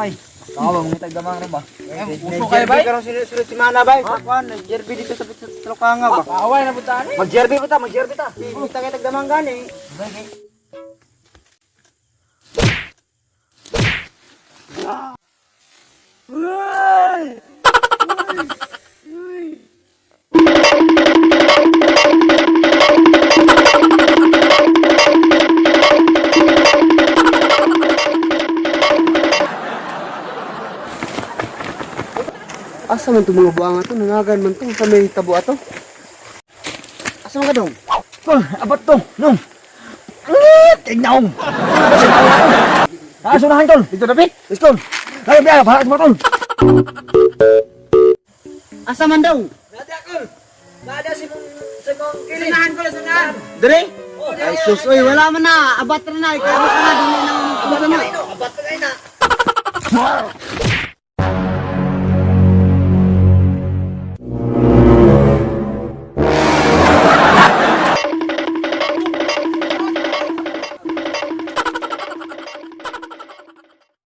Pay. Kawa mong itag damang rin ba? Uso kayo ba? Karon sila sila si Mana ba? Sa kuan, nag-jerby dito sa sa Talukanga ba? Kaaway na punta ni. Mag-jerby pa ta, mag-jerby ta. Kita kay tagdamang gani. Asa man to mga buanga to? Nangagan man to sa may tabo ato. Asa man ka dong? Kol, abat to. Nung. Tignaong. Ah, sunahan tol. Dito na pit. Let's go. Ay, biya, bahala mo tol. Asa man daw? Nada kol. Nada si mong si mong kili. Sunahan ko, sunahan. Dire? Ay sus, oy, wala man na. Abat na na. Ikaw ka na na. Abat na. Abat ka na.